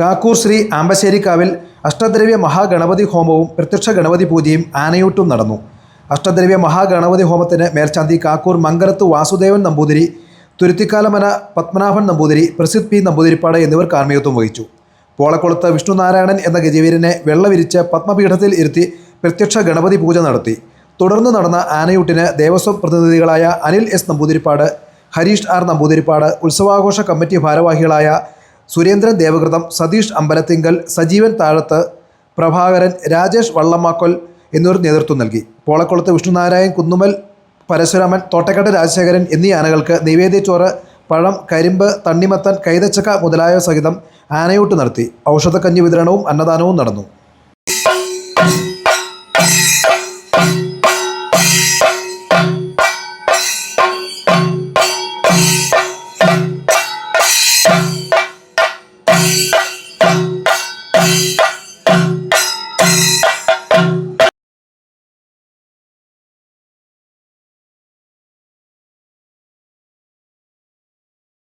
കാക്കൂർ ശ്രീ ആമ്പശ്ശേരിക്കാവിൽ അഷ്ടദ്രവ്യ മഹാഗണപതി ഹോമവും പ്രത്യക്ഷ ഗണപതി പൂജയും ആനയൂട്ടും നടന്നു. അഷ്ടദ്രവ്യ മഹാഗണപതി ഹോമത്തിന് മേൽശാന്തി കാക്കൂർ മംഗലത്ത് വാസുദേവൻ നമ്പൂതിരി തുരുത്തിക്കാലമന പത്മനാഭൻ നമ്പൂതിരി പ്രസിദ്ധ് പി നമ്പൂതിരിപ്പാട് എന്നിവർ കാർമ്മികത്വം വഹിച്ചു. പോളക്കുളത്ത് വിഷ്ണുനാരായണൻ എന്ന ഗജവീരനെ വെള്ളവിരിച്ച് പത്മപീഠത്തിൽ ഇരുത്തി പ്രത്യക്ഷ ഗണപതി പൂജ നടത്തി. തുടർന്ന് നടന്ന ആനയൂട്ടിന് ദേവസ്വം പ്രതിനിധികളായ അനിൽ എസ് നമ്പൂതിരിപ്പാട് ഹരീഷ് ആർ നമ്പൂതിരിപ്പാട് ഉത്സവാഘോഷ കമ്മിറ്റി ഭാരവാഹികളായ സുരേന്ദ്രൻ ദേവകൃതം സതീഷ് അമ്പലത്തിങ്കൽ സജീവൻ താഴത്ത് പ്രഭാകരൻ രാജേഷ് വള്ളമാക്കൊൽ എന്നിവർ നേതൃത്വം നൽകി. പോളക്കുളത്ത് വിഷ്ണുനാരായൺ കുന്നുമൽ പരശുരാമൻ തോട്ടക്കാട്ട് രാജശേഖരൻ എന്നീ ആനകൾക്ക് നിവേദ്യച്ചോറ് പഴം കരിമ്പ് തണ്ണിമത്തൻ കൈതച്ചക്ക മുതലായവ സഹിതം ആനയൂട്ട് നടത്തി. ഔഷധക്കഞ്ഞി വിതരണവും അന്നദാനവും നടന്നു.